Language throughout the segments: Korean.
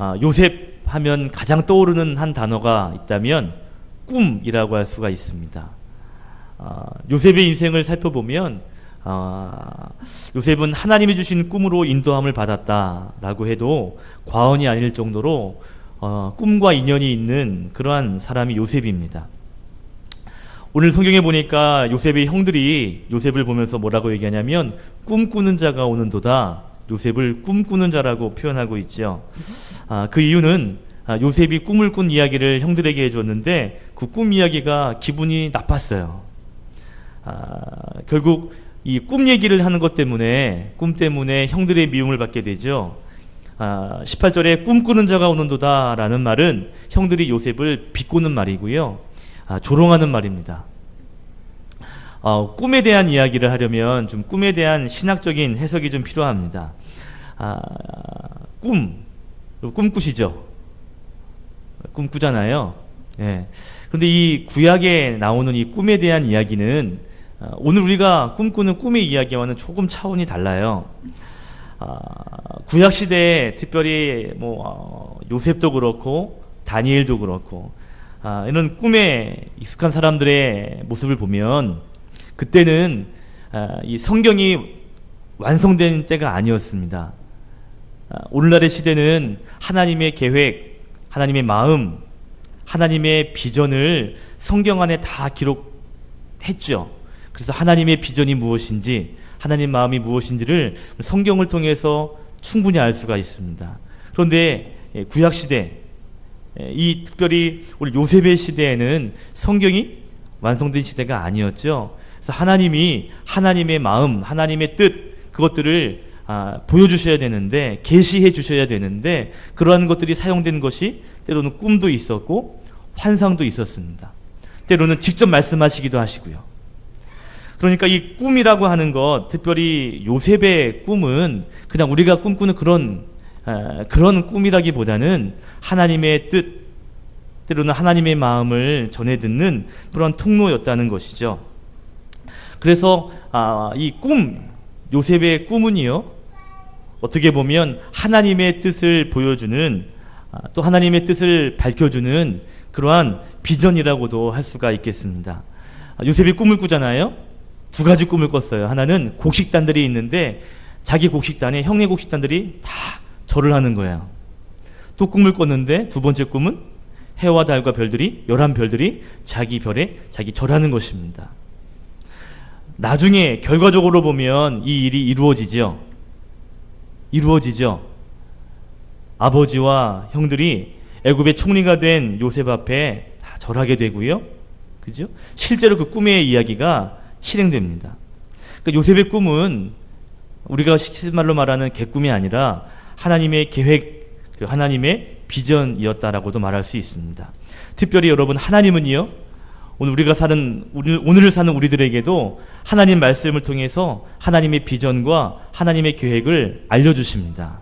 아, 요셉 하면 가장 떠오르는 한 단어가 있다면 꿈이라고 할 수가 있습니다. 아, 요셉의 인생을 살펴보면 아, 요셉은 하나님이 주신 꿈으로 인도함을 받았다라고 해도 과언이 아닐 정도로 어, 꿈과 인연이 있는 그러한 사람이 요셉입니다. 오늘 성경에 보니까 요셉의 형들이 요셉을 보면서 뭐라고 얘기하냐면 꿈꾸는 자가 오는도다. 요셉을 꿈꾸는 자라고 표현하고 있죠. 아, 그 이유는 아, 요셉이 꿈을 꾼 이야기를 형들에게 해줬는데 그 꿈 이야기가 기분이 나빴어요. 아, 결국 이 꿈 얘기를 하는 것 때문에 꿈 때문에 형들의 미움을 받게 되죠. 아, 18절에 꿈꾸는 자가 오는도다라는 말은 형들이 요셉을 비꼬는 말이고요. 아, 조롱하는 말입니다. 어, 꿈에 대한 이야기를 하려면 좀 꿈에 대한 신학적인 해석이 좀 필요합니다. 아, 꿈, 꿈꾸시죠? 꿈꾸잖아요. 예. 그런데 이 구약에 나오는 이 꿈에 대한 이야기는 아, 오늘 우리가 꿈꾸는 꿈의 이야기와는 조금 차원이 달라요. 아, 구약 시대에 특별히 뭐 어, 요셉도 그렇고 다니엘도 그렇고 아, 이런 꿈에 익숙한 사람들의 모습을 보면 그때는 아, 이 성경이 완성된 때가 아니었습니다. 아, 오늘날의 시대는 하나님의 계획, 하나님의 마음, 하나님의 비전을 성경 안에 다 기록했죠. 그래서 하나님의 비전이 무엇인지, 하나님 마음이 무엇인지를 성경을 통해서 충분히 알 수가 있습니다. 그런데 예, 구약 시대, 예, 이 특별히 우리 요셉의 시대에는 성경이 완성된 시대가 아니었죠. 그래서 하나님이 하나님의 마음, 하나님의 뜻 그것들을 아, 보여주셔야 되는데 계시해 주셔야 되는데 그러한 것들이 사용된 것이 때로는 꿈도 있었고 환상도 있었습니다. 때로는 직접 말씀하시기도 하시고요. 그러니까 이 꿈이라고 하는 것, 특별히 요셉의 꿈은 그냥 우리가 꿈꾸는 그런 아, 그런 꿈이라기보다는 하나님의 뜻, 때로는 하나님의 마음을 전해 듣는 그런 통로였다는 것이죠. 그래서 아, 이 꿈, 요셉의 꿈은요, 어떻게 보면 하나님의 뜻을 보여주는 아, 또 하나님의 뜻을 밝혀주는 그러한 비전이라고도 할 수가 있겠습니다. 아, 요셉이 꿈을 꾸잖아요. 두 가지 꿈을 꿨어요. 하나는 곡식단들이 있는데 자기 곡식단에 형네 곡식단들이 다 절을 하는 거예요. 또 꿈을 꿨는데 두 번째 꿈은 해와 달과 별들이 열한 별들이 자기 별에 자기 절하는 것입니다. 나중에 결과적으로 보면 이 일이 이루어지죠. 이루어지죠. 아버지와 형들이 애굽의 총리가 된 요셉 앞에 다 절하게 되고요. 그죠? 실제로 그 꿈의 이야기가 실행됩니다. 그러니까 요셉의 꿈은 우리가 실말로 말하는 개꿈이 아니라 하나님의 계획, 그 하나님의 비전이었다라고도 말할 수 있습니다. 특별히 여러분 하나님은요. 오늘 우리가 사는 오늘, 오늘을 사는 우리들에게도 하나님 말씀을 통해서 하나님의 비전과 하나님의 계획을 알려 주십니다.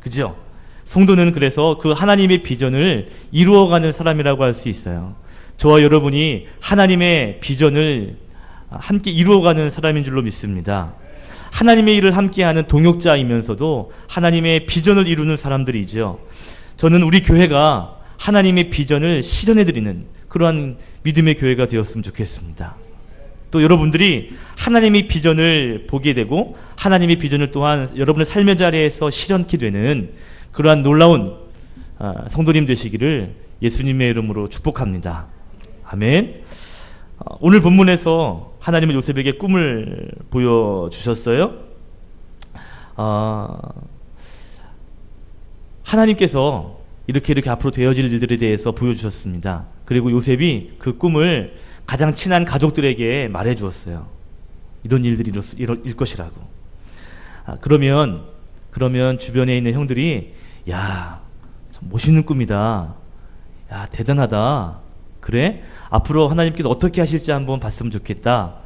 그죠? 성도는 그래서 그 하나님의 비전을 이루어가는 사람이라고 할 수 있어요. 저와 여러분이 하나님의 비전을 함께 이루어가는 사람인 줄로 믿습니다. 하나님의 일을 함께하는 동역자이면서도 하나님의 비전을 이루는 사람들이죠. 저는 우리 교회가 하나님의 비전을 실현해드리는 그러한 믿음의 교회가 되었으면 좋겠습니다. 또 여러분들이 하나님의 비전을 보게 되고 하나님의 비전을 또한 여러분의 삶의 자리에서 실현케 되는 그러한 놀라운 아, 성도님 되시기를 예수님의 이름으로 축복합니다. 아멘. 어, 오늘 본문에서 하나님은 요셉에게 꿈을 보여주셨어요. 아, 하나님께서 이렇게 이렇게 앞으로 되어질 일들에 대해서 보여주셨습니다. 그리고 요셉이 그 꿈을 가장 친한 가족들에게 말해 주었어요. 이런 일들이 이럴 것이라고. 아, 그러면, 그러면 주변에 있는 형들이, 야, 참 멋있는 꿈이다. 야, 대단하다. 그래? 앞으로 하나님께서 어떻게 하실지 한번 봤으면 좋겠다.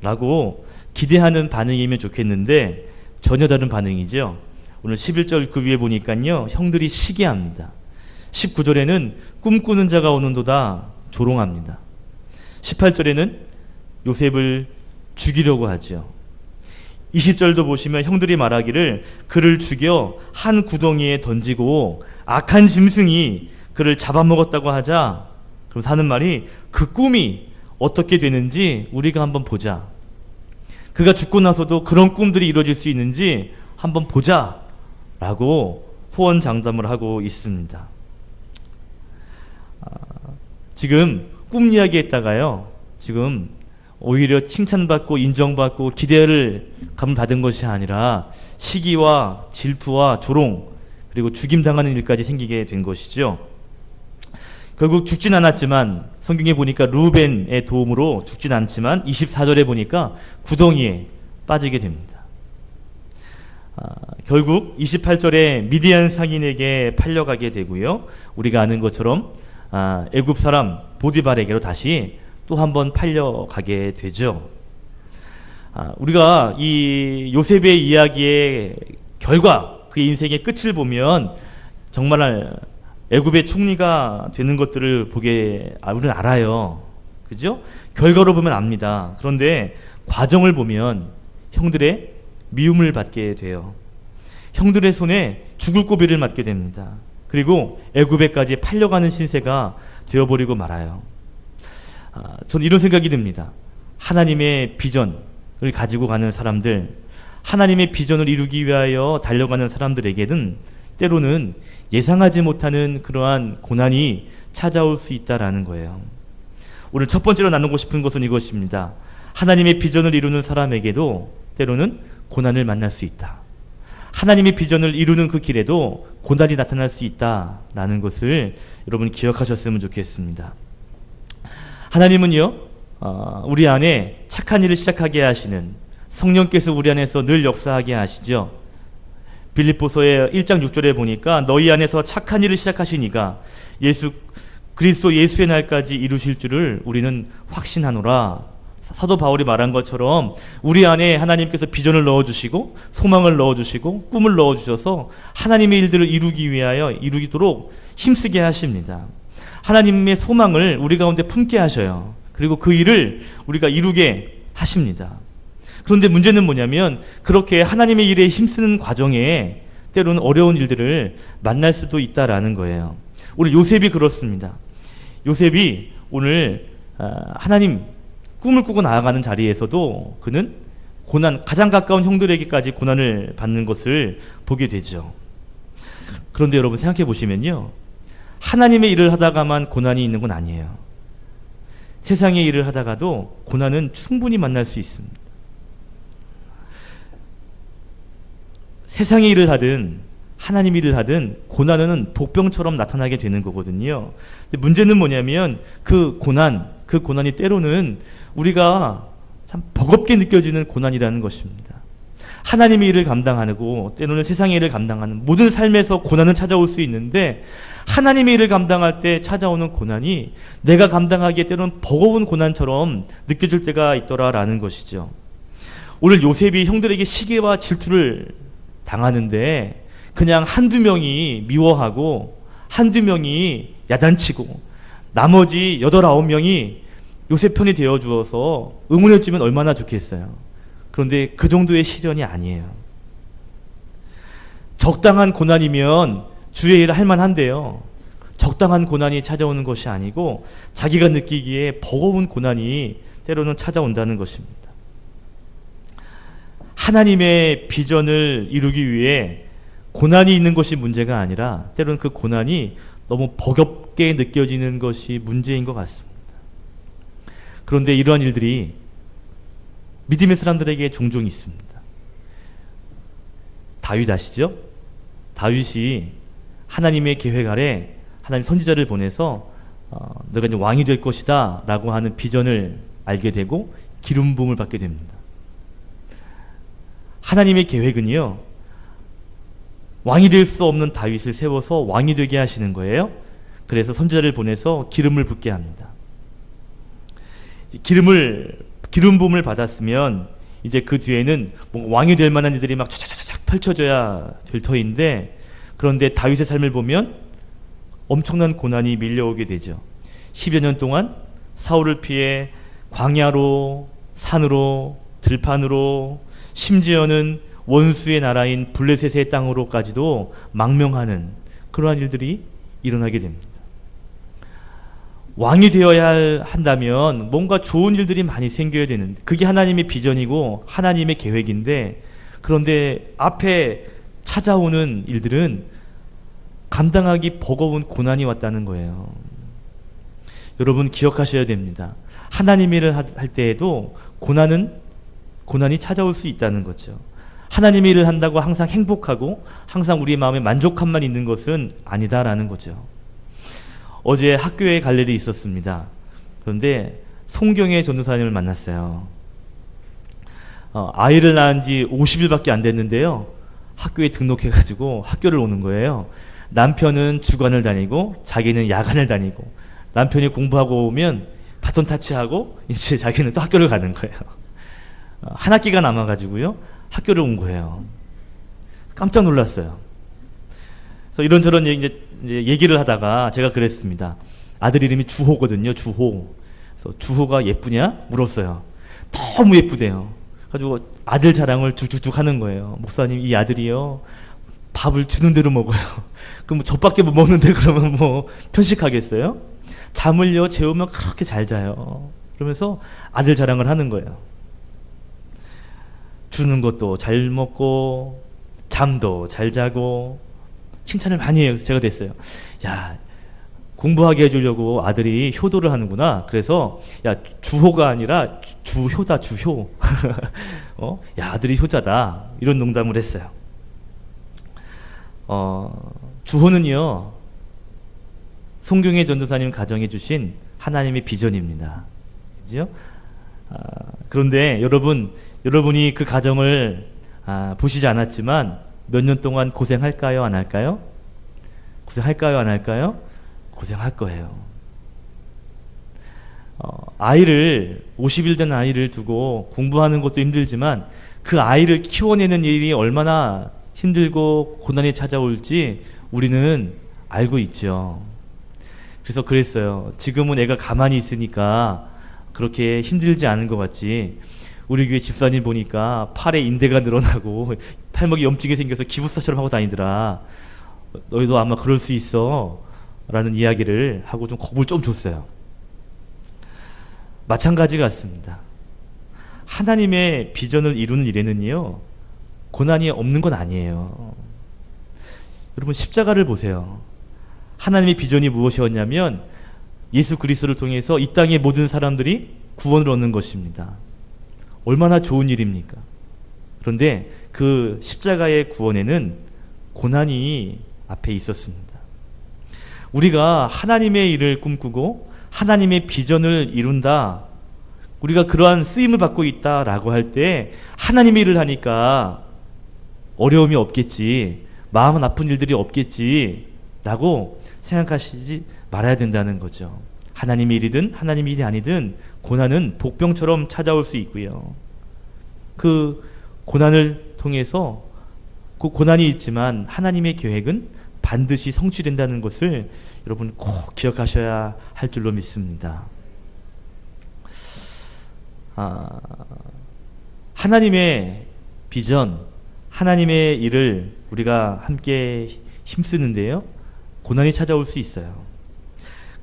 라고 기대하는 반응이면 좋겠는데, 전혀 다른 반응이죠. 오늘 11절 그 위에 보니까요, 형들이 시기합니다. 19절에는 꿈꾸는 자가 오는도다 조롱합니다. 18절에는 요셉을 죽이려고 하죠. 20절도 보시면 형들이 말하기를 그를 죽여 한 구덩이에 던지고 악한 짐승이 그를 잡아먹었다고 하자 그럼 사는 말이 그 꿈이 어떻게 되는지 우리가 한번 보자. 그가 죽고 나서도 그런 꿈들이 이루어질 수 있는지 한번 보자. 라고 후원 장담을 하고 있습니다. 아, 지금 꿈 이야기 했다가요. 지금 오히려 칭찬받고 인정받고 기대를 감받은 것이 아니라 시기와 질투와 조롱 그리고 죽임당하는 일까지 생기게 된 것이죠. 결국 죽진 않았지만 성경에 보니까 루벤의 도움으로 죽진 않지만 24절에 보니까 구덩이에 빠지게 됩니다. 아, 결국 28절에 미디안 상인에게 팔려가게 되고요. 우리가 아는 것처럼 아, 애굽 사람 보디발에게로 다시 또 한 번 팔려가게 되죠. 아, 우리가 이 요셉의 이야기의 결과, 그 인생의 끝을 보면 정말 애굽의 총리가 되는 것들을 보게 아, 우리는 알아요. 그죠? 결과로 보면 압니다. 그런데 과정을 보면 형들의 미움을 받게 돼요. 형들의 손에 죽을 고비를 맞게 됩니다. 그리고 애굽에까지 팔려가는 신세가 되어버리고 말아요. 아, 저는 이런 생각이 듭니다. 하나님의 비전을 가지고 가는 사람들, 하나님의 비전을 이루기 위하여 달려가는 사람들에게는 때로는 예상하지 못하는 그러한 고난이 찾아올 수 있다라는 거예요. 오늘 첫 번째로 나누고 싶은 것은 이것입니다. 하나님의 비전을 이루는 사람에게도 때로는 고난을 만날 수 있다. 하나님의 비전을 이루는 그 길에도 고난이 나타날 수 있다라는 것을 여러분 기억하셨으면 좋겠습니다. 하나님은요, 어, 우리 안에 착한 일을 시작하게 하시는 성령께서 우리 안에서 늘 역사하게 하시죠. 빌립보서의 1장 6절에 보니까 너희 안에서 착한 일을 시작하시니까 예수 그리스도 예수의 날까지 이루실 줄을 우리는 확신하노라. 사도 바울이 말한 것처럼 우리 안에 하나님께서 비전을 넣어 주시고 소망을 넣어 주시고 꿈을 넣어 주셔서 하나님의 일들을 이루기 위하여 이루도록 힘쓰게 하십니다. 하나님의 소망을 우리 가운데 품게 하셔요. 그리고 그 일을 우리가 이루게 하십니다. 그런데 문제는 뭐냐면 그렇게 하나님의 일에 힘쓰는 과정에 때로는 어려운 일들을 만날 수도 있다라는 거예요. 오늘 요셉이 그렇습니다. 요셉이 오늘 아, 하나님 꿈을 꾸고 나아가는 자리에서도 그는 고난 가장 가까운 형들에게까지 고난을 받는 것을 보게 되죠. 그런데 여러분 생각해 보시면요. 하나님의 일을 하다가만 고난이 있는 건 아니에요. 세상의 일을 하다가도 고난은 충분히 만날 수 있습니다. 세상의 일을 하든 하나님 일을 하든 고난은 복병처럼 나타나게 되는 거거든요. 문제는 뭐냐면 그 고난, 그 고난이 때로는 우리가 참 버겁게 느껴지는 고난이라는 것입니다. 하나님의 일을 감당하고 때로는 세상의 일을 감당하는 모든 삶에서 고난은 찾아올 수 있는데 하나님의 일을 감당할 때 찾아오는 고난이 내가 감당하기에 때로는 버거운 고난처럼 느껴질 때가 있더라라는 것이죠. 오늘 요셉이 형들에게 시기와 질투를 당하는데 그냥 한두 명이 미워하고 한두 명이 야단치고 나머지 여덟 아홉 명이 요셉 편이 되어 주어서 응원해 주면 얼마나 좋겠어요. 그런데 그 정도의 시련이 아니에요. 적당한 고난이면 주의 일을 할 만한데요. 적당한 고난이 찾아오는 것이 아니고 자기가 느끼기에 버거운 고난이 때로는 찾아온다는 것입니다. 하나님의 비전을 이루기 위해 고난이 있는 것이 문제가 아니라 때로는 그 고난이 너무 버겁게 느껴지는 것이 문제인 것 같습니다. 그런데 이러한 일들이 믿음의 사람들에게 종종 있습니다. 다윗 아시죠? 다윗이 하나님의 계획 아래 하나님 선지자를 보내서 어, 너가 이제 왕이 될 것이다 라고 하는 비전을 알게 되고 기름 부음을 받게 됩니다. 하나님의 계획은요. 왕이 될 수 없는 다윗을 세워서 왕이 되게 하시는 거예요. 그래서 선지자를 보내서 기름을 붓게 합니다. 기름을 기름 부음을 받았으면 이제 그 뒤에는 뭔가 왕이 될 만한 일들이 막 차차차차 펼쳐져야 될 터인데 그런데 다윗의 삶을 보면 엄청난 고난이 밀려오게 되죠. 10여 년 동안 사울을 피해 광야로 산으로 들판으로 심지어는 원수의 나라인 블레셋의 땅으로까지도 망명하는 그러한 일들이 일어나게 됩니다. 왕이 되어야 할- 한다면 뭔가 좋은 일들이 많이 생겨야 되는데 그게 하나님의 비전이고 하나님의 계획인데 그런데 앞에 찾아오는 일들은 감당하기 버거운 고난이 왔다는 거예요. 여러분 기억하셔야 됩니다. 하나님 일을 하- 할 때에도 고난은 고난이 찾아올 수 있다는 거죠. 하나님 일을 한다고 항상 행복하고 항상 우리 마음에 만족함만 있는 것은 아니다라는 거죠. 어제 학교에 갈 일이 있었습니다. 그런데 송경의 전도사님을 만났어요. 어, 아이를 낳은 지 50일밖에 안 됐는데요. 학교에 등록해가지고 학교를 오는 거예요. 남편은 주간을 다니고 자기는 야간을 다니고 남편이 공부하고 오면 바톤 타치하고 이제 자기는 또 학교를 가는 거예요. 어, 한 학기가 남아가지고요. 학교를 온 거예요. 깜짝 놀랐어요. 그래서 이런저런 얘기, 이제, 얘기를 하다가 제가 그랬습니다. 아들 이름이 주호거든요. 주호. 그래서 주호가 예쁘냐? 물었어요. 너무 예쁘대요. 가지고 아들 자랑을 쭉쭉쭉 하는 거예요. 목사님 이 아들이요. 밥을 주는 대로 먹어요. 그럼 뭐 젖밖에 못 먹는데 그러면 뭐 편식하겠어요? 잠을요 재우면 그렇게 잘 자요. 그러면서 아들 자랑을 하는 거예요. 주는 것도 잘 먹고 잠도 잘 자고 칭찬을 많이 해요. 제가 됐어요. 야 공부하게 해주려고 아들이 효도를 하는구나. 그래서 야 주호가 아니라 주- 주효다 주효. 어? 야 아들이 효자다. 이런 농담을 했어요. 어, 주호는요 송경의 전도사님 가정해 주신 하나님의 비전입니다. 그죠? 아, 그런데 여러분 여러분이 그 가정을 아, 보시지 않았지만 몇 년 동안 고생할까요? 안 할까요? 고생할까요? 안 할까요? 고생할 거예요. 어, 아이를 50일 된 아이를 두고 공부하는 것도 힘들지만 그 아이를 키워내는 일이 얼마나 힘들고 고난이 찾아올지 우리는 알고 있죠. 그래서 그랬어요. 지금은 애가 가만히 있으니까 그렇게 힘들지 않은 것 같지. 우리 교회 집사님 보니까 팔에 인대가 늘어나고 팔목이 염증이 생겨서 기부사처럼 하고 다니더라. 너희도 아마 그럴 수 있어. 라는 이야기를 하고 좀 겁을 좀 줬어요. 마찬가지 같습니다. 하나님의 비전을 이루는 일에는요, 고난이 없는 건 아니에요. 여러분, 십자가를 보세요. 하나님의 비전이 무엇이었냐면, 예수 그리스도를 통해서 이 땅의 모든 사람들이 구원을 얻는 것입니다. 얼마나 좋은 일입니까? 그런데 그 십자가의 구원에는 고난이 앞에 있었습니다. 우리가 하나님의 일을 꿈꾸고 하나님의 비전을 이룬다. 우리가 그러한 쓰임을 받고 있다라고 할 때 하나님의 일을 하니까 어려움이 없겠지. 마음은 아픈 일들이 없겠지. 라고 생각하시지 말아야 된다는 거죠. 하나님의 일이든 하나님의 일이 아니든 고난은 복병처럼 찾아올 수 있고요. 그 고난을 통해서 그 고난이 있지만 하나님의 계획은 반드시 성취된다는 것을 여러분 꼭 기억하셔야 할 줄로 믿습니다. 아, 하나님의 비전, 하나님의 일을 우리가 함께 힘쓰는데요. 고난이 찾아올 수 있어요.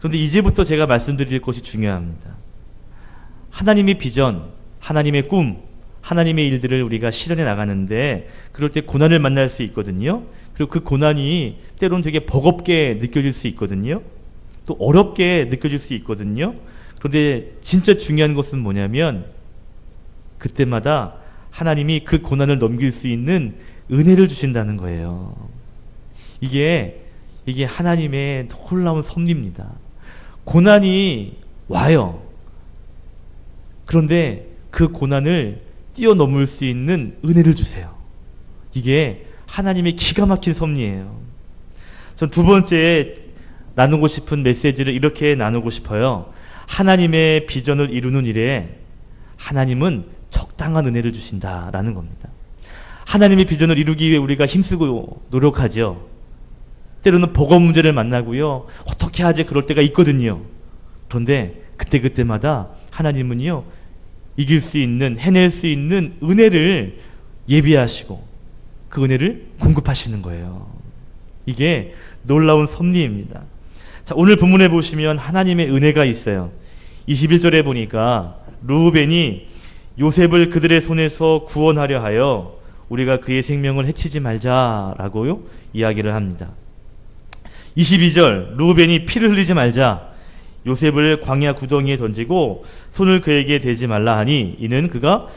그런데 이제부터 제가 말씀드릴 것이 중요합니다. 하나님의 비전, 하나님의 꿈, 하나님의 일들을 우리가 실현해 나가는데 그럴 때 고난을 만날 수 있거든요. 그리고 그 고난이 때로는 되게 버겁게 느껴질 수 있거든요. 또 어렵게 느껴질 수 있거든요. 그런데 진짜 중요한 것은 뭐냐면 그때마다 하나님이 그 고난을 넘길 수 있는 은혜를 주신다는 거예요. 이게 이게 하나님의 놀라운 섭리입니다. 고난이 와요. 그런데 그 고난을 뛰어넘을 수 있는 은혜를 주세요. 이게 하나님의 기가 막힌 섭리예요. 전 두 번째 나누고 싶은 메시지를 이렇게 나누고 싶어요. 하나님의 비전을 이루는 일에 하나님은 적당한 은혜를 주신다라는 겁니다. 하나님의 비전을 이루기 위해 우리가 힘쓰고 노력하죠. 때로는 복업 문제를 만나고요. 어떻게 하지 그럴 때가 있거든요. 그런데 그때그때마다 하나님은요. 이길 수 있는 해낼 수 있는 은혜를 예비하시고 그 은혜를 공급하시는 거예요. 이게 놀라운 섭리입니다. 자, 오늘 본문에 보시면 하나님의 은혜가 있어요. 21절에 보니까 루벤이 요셉을 그들의 손에서 구원하려 하여 우리가 그의 생명을 해치지 말자라고요 이야기를 합니다. 22절 루벤이 피를 흘리지 말자 요셉을 광야 구덩이에 던지고 손을 그에게 대지 말라 하니 이는 그가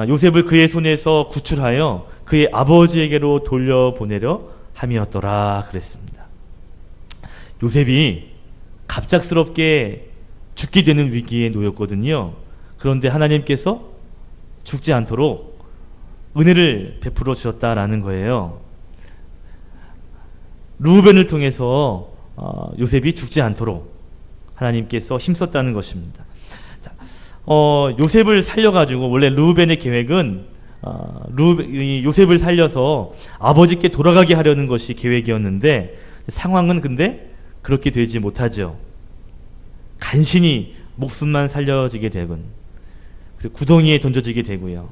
요셉을 그의 손에서 구출하여 그의 아버지에게로 돌려보내려 함이었더라 그랬습니다. 요셉이 갑작스럽게 죽게 되는 위기에 놓였거든요. 그런데 하나님께서 죽지 않도록 은혜를 베풀어 주셨다라는 거예요. 루벤을 통해서 어, 요셉이 죽지 않도록 하나님께서 힘썼다는 것입니다. 자, 어, 요셉을 살려가지고 원래 루벤의 계획은 어, 루, 요셉을 살려서 아버지께 돌아가게 하려는 것이 계획이었는데 상황은 근데 그렇게 되지 못하죠. 간신히 목숨만 살려지게 되군. 그리고 구덩이에 던져지게 되고요.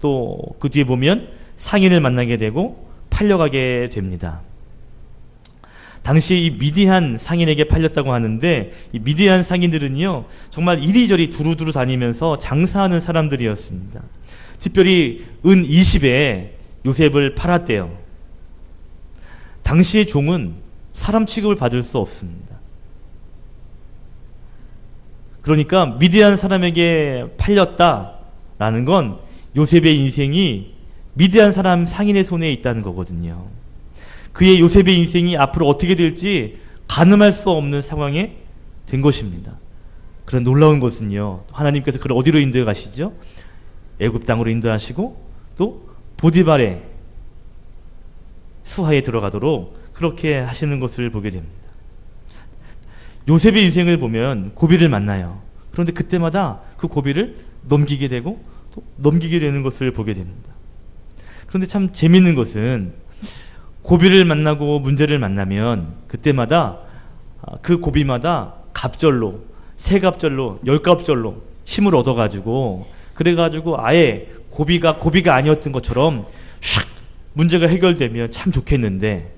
또 그 뒤에 보면 상인을 만나게 되고 팔려가게 됩니다. 당시 이 미디안 상인에게 팔렸다고 하는데 이 미디안 상인들은요 정말 이리저리 두루두루 다니면서 장사하는 사람들이었습니다. 특별히 은 20에 요셉을 팔았대요. 당시의 종은 사람 취급을 받을 수 없습니다. 그러니까 미디안 사람에게 팔렸다라는 건 요셉의 인생이 미디안 사람 상인의 손에 있다는 거거든요. 그의 요셉의 인생이 앞으로 어떻게 될지 가늠할 수 없는 상황에 된 것입니다. 그런 놀라운 것은요. 하나님께서 그를 어디로 인도해 가시죠? 애굽 땅으로 인도하시고 또 보디발의 수하에 들어가도록 그렇게 하시는 것을 보게 됩니다. 요셉의 인생을 보면 고비를 만나요. 그런데 그때마다 그 고비를 넘기게 되고 또 넘기게 되는 것을 보게 됩니다. 그런데 참 재밌는 것은 고비를 만나고 문제를 만나면 그때마다 아, 그 고비마다 갑절로 세 갑절로 열 갑절로 힘을 얻어가지고 그래가지고 아예 고비가 고비가 아니었던 것처럼 샥 문제가 해결되면 참 좋겠는데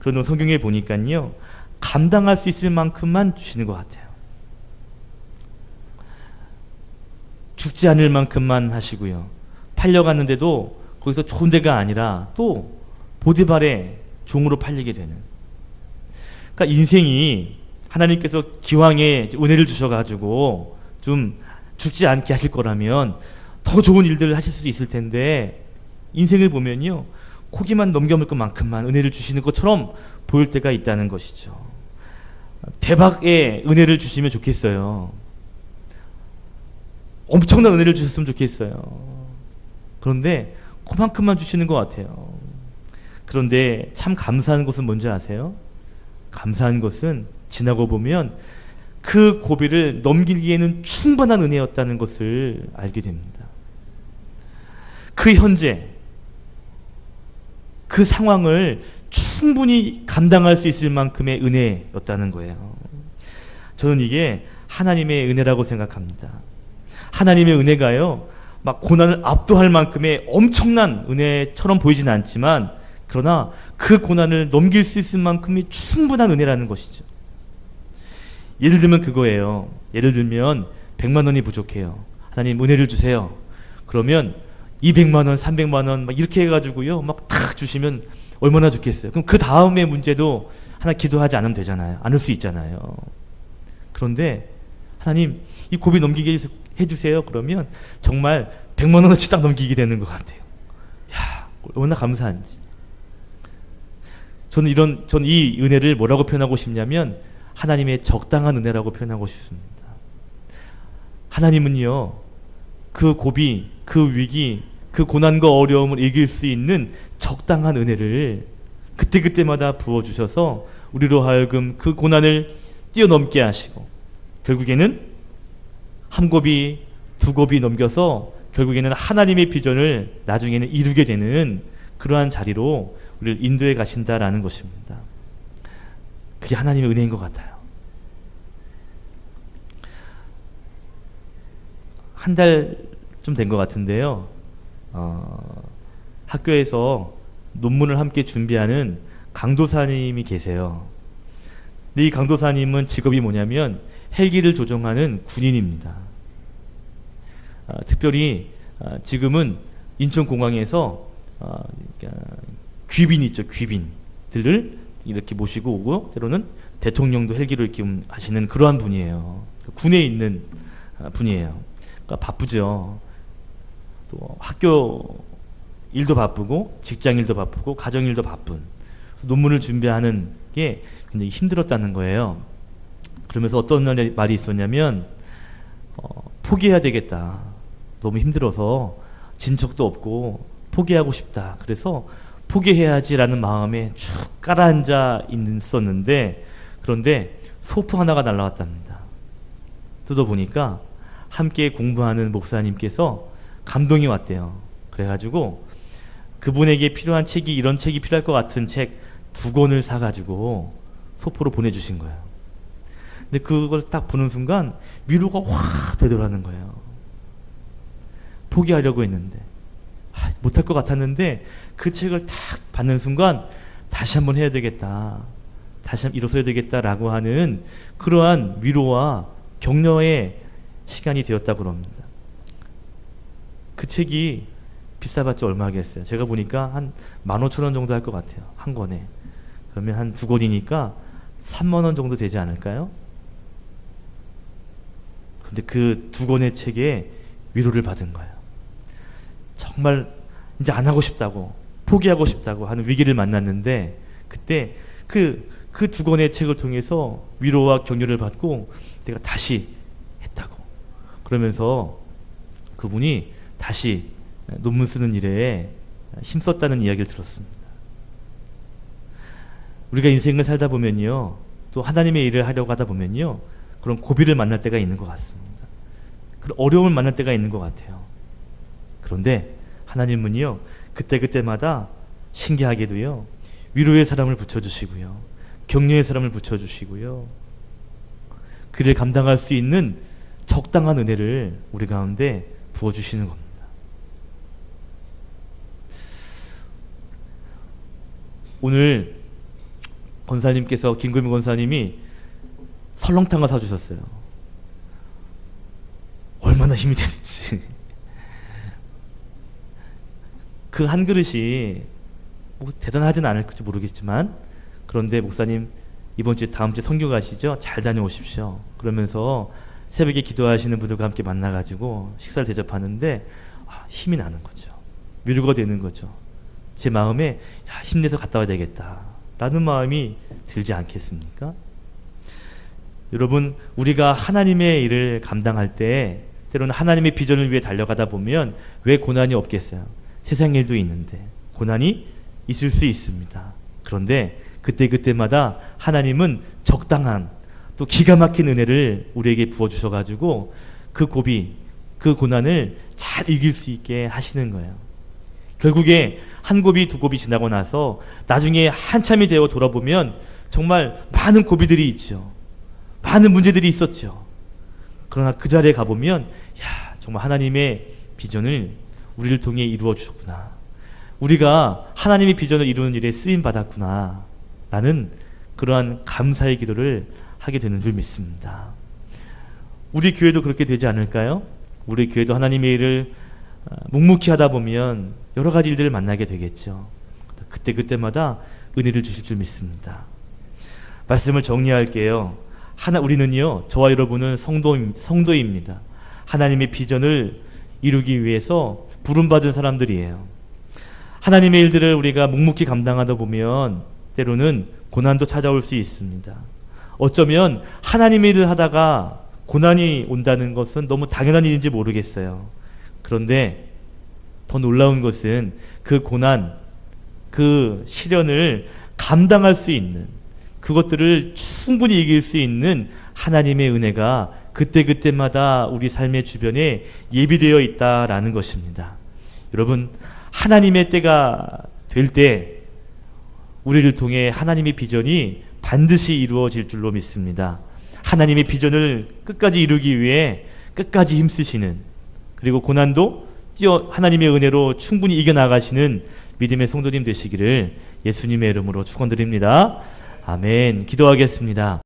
그런 성경에 보니까요 감당할 수 있을 만큼만 주시는 것 같아요. 죽지 않을 만큼만 하시고요. 팔려갔는데도 거기서 좋은 데가 아니라 또 보디발의 종으로 팔리게 되는. 그러니까 인생이 하나님께서 기왕에 은혜를 주셔가지고 좀 죽지 않게 하실 거라면 더 좋은 일들을 하실 수도 있을 텐데 인생을 보면요 고기만 넘겨물 것만큼만 은혜를 주시는 것처럼 보일 때가 있다는 것이죠. 대박의 은혜를 주시면 좋겠어요. 엄청난 은혜를 주셨으면 좋겠어요. 그런데 그만큼만 주시는 것 같아요. 그런데 참 감사한 것은 뭔지 아세요? 감사한 것은 지나고 보면 그 고비를 넘기기에는 충분한 은혜였다는 것을 알게 됩니다. 그 현재, 그 상황을 충분히 감당할 수 있을 만큼의 은혜였다는 거예요. 저는 이게 하나님의 은혜라고 생각합니다. 하나님의 은혜가요, 막 고난을 압도할 만큼의 엄청난 은혜처럼 보이진 않지만, 그러나 그 고난을 넘길 수 있을 만큼의 충분한 은혜라는 것이죠. 예를 들면 그거예요. 예를 들면 100만 원이 부족해요. 하나님 은혜를 주세요. 그러면 200만 원, 300만 원 막 이렇게 해 가지고요. 막 탁 주시면 얼마나 좋겠어요. 그럼 그 다음에 문제도 하나 기도하지 않으면 되잖아요. 않을 수 있잖아요. 그런데 하나님 이 고비 넘기게 해 주세요. 그러면 정말 100만 원어치 딱 넘기게 되는 것 같아요. 야, 얼마나 감사한지. 저는 이런, 전 이 은혜를 뭐라고 표현하고 싶냐면 하나님의 적당한 은혜라고 표현하고 싶습니다. 하나님은요, 그 고비, 그 위기, 그 고난과 어려움을 이길 수 있는 적당한 은혜를 그때그때마다 부어주셔서 우리로 하여금 그 고난을 뛰어넘게 하시고 결국에는 한 고비, 두 고비 넘겨서 결국에는 하나님의 비전을 나중에는 이루게 되는 그러한 자리로 우리를 인도해 가신다라는 것입니다. 그게 하나님의 은혜인 것 같아요. 한 달 좀 된 것 같은데요. 어, 학교에서 논문을 함께 준비하는 강도사님이 계세요. 근데 이 강도사님은 직업이 뭐냐면 헬기를 조종하는 군인입니다. 아, 특별히 아, 지금은 인천공항에서 아, 그러니까 귀빈 있죠, 귀빈들을 이렇게 모시고 오고 때로는 대통령도 헬기로 이렇게 음, 하시는 그러한 분이에요. 군에 있는 아, 분이에요. 그러니까 바쁘죠. 또 학교 일도 바쁘고 직장 일도 바쁘고 가정 일도 바쁜 논문을 준비하는 게 굉장히 힘들었다는 거예요. 그러면서 어떤 말이 있었냐면 어, 포기해야 되겠다. 너무 힘들어서 진 적도 없고 포기하고 싶다. 그래서 포기해야지라는 마음에 쭉 깔아앉아 있었는데 그런데 소포 하나가 날라왔답니다. 뜯어보니까 함께 공부하는 목사님께서 감동이 왔대요. 그래가지고 그분에게 필요한 책이 이런 책이 필요할 것 같은 책 두 권을 사가지고 소포로 보내주신 거예요. 근데 그걸 딱 보는 순간 위로가 확 되더라는 거예요. 포기하려고 했는데 아, 못할 것 같았는데 그 책을 딱 받는 순간 다시 한번 해야 되겠다. 다시 한번 일어서야 되겠다라고 하는 그러한 위로와 격려의 시간이 되었다고 합니다. 그 책이 비싸봤자 얼마 하겠어요? 제가 보니까 한 15,000원 정도 할 것 같아요. 한 권에. 그러면 한 두 권이니까 3만 원 정도 되지 않을까요? 근데 그 두 권의 책에 위로를 받은 거예요. 정말 이제 안 하고 싶다고 포기하고 싶다고 하는 위기를 만났는데 그때 그 그 두 권의 책을 통해서 위로와 격려를 받고 내가 다시 했다고 그러면서 그분이 다시 논문 쓰는 일에 힘썼다는 이야기를 들었습니다. 우리가 인생을 살다 보면요, 또 하나님의 일을 하려고 하다 보면요, 그런 고비를 만날 때가 있는 것 같습니다. 그런 어려움을 만날 때가 있는 것 같아요. 그런데 하나님은요, 그때 그때마다 신기하게도요, 위로의 사람을 붙여주시고요, 격려의 사람을 붙여주시고요, 그를 감당할 수 있는 적당한 은혜를 우리 가운데 부어주시는 겁니다. 오늘 권사님께서 김금희 권사님이 설렁탕을 사주셨어요. 얼마나 힘이 되는지. 그 한 그릇이 뭐 대단하진 않을지 모르겠지만 그런데 목사님 이번 주에 다음 주에 선교 가시죠? 잘 다녀오십시오. 그러면서 새벽에 기도하시는 분들과 함께 만나가지고 식사를 대접하는데 아, 힘이 나는 거죠. 위로가 되는 거죠. 제 마음에 야, 힘내서 갔다 와야 되겠다. 라는 마음이 들지 않겠습니까? 여러분, 우리가 하나님의 일을 감당할 때 때로는 하나님의 비전을 위해 달려가다 보면 왜 고난이 없겠어요? 세상 일도 있는데 고난이 있을 수 있습니다. 그런데 그때그때마다 하나님은 적당한 또 기가 막힌 은혜를 우리에게 부어주셔 가지고 그 고비, 그 고난을 잘 이길 수 있게 하시는 거예요. 결국에 한 고비 두 고비 지나고 나서 나중에 한참이 되어 돌아보면 정말 많은 고비들이 있죠. 많은 문제들이 있었죠. 그러나 그 자리에 가보면 야 정말 하나님의 비전을 우리를 통해 이루어 주셨구나. 우리가 하나님의 비전을 이루는 일에 쓰임 받았구나. 라는 그러한 감사의 기도를 하게 되는 줄 믿습니다. 우리 교회도 그렇게 되지 않을까요? 우리 교회도 하나님의 일을 어, 묵묵히 하다 보면 여러 가지 일들을 만나게 되겠죠. 그때 그때마다 은혜를 주실 줄 믿습니다. 말씀을 정리할게요. 하나 우리는요 저와 여러분은 성도 성도입니다. 하나님의 비전을 이루기 위해서 부름 받은 사람들이에요. 하나님의 일들을 우리가 묵묵히 감당하다 보면 때로는 고난도 찾아올 수 있습니다. 어쩌면 하나님의 일을 하다가 고난이 온다는 것은 너무 당연한 일인지 모르겠어요. 그런데 더 놀라운 것은 그 고난, 그 시련을 감당할 수 있는 그것들을 충분히 이길 수 있는 하나님의 은혜가 그때그때마다 우리 삶의 주변에 예비되어 있다라는 것입니다. 여러분, 하나님의 때가 될 때 우리를 통해 하나님의 비전이 반드시 이루어질 줄로 믿습니다. 하나님의 비전을 끝까지 이루기 위해 끝까지 힘쓰시는 그리고 고난도 뛰어 하나님의 은혜로 충분히 이겨 나가시는 믿음의 성도님 되시기를 예수님의 이름으로 축원드립니다. 아멘. 기도하겠습니다.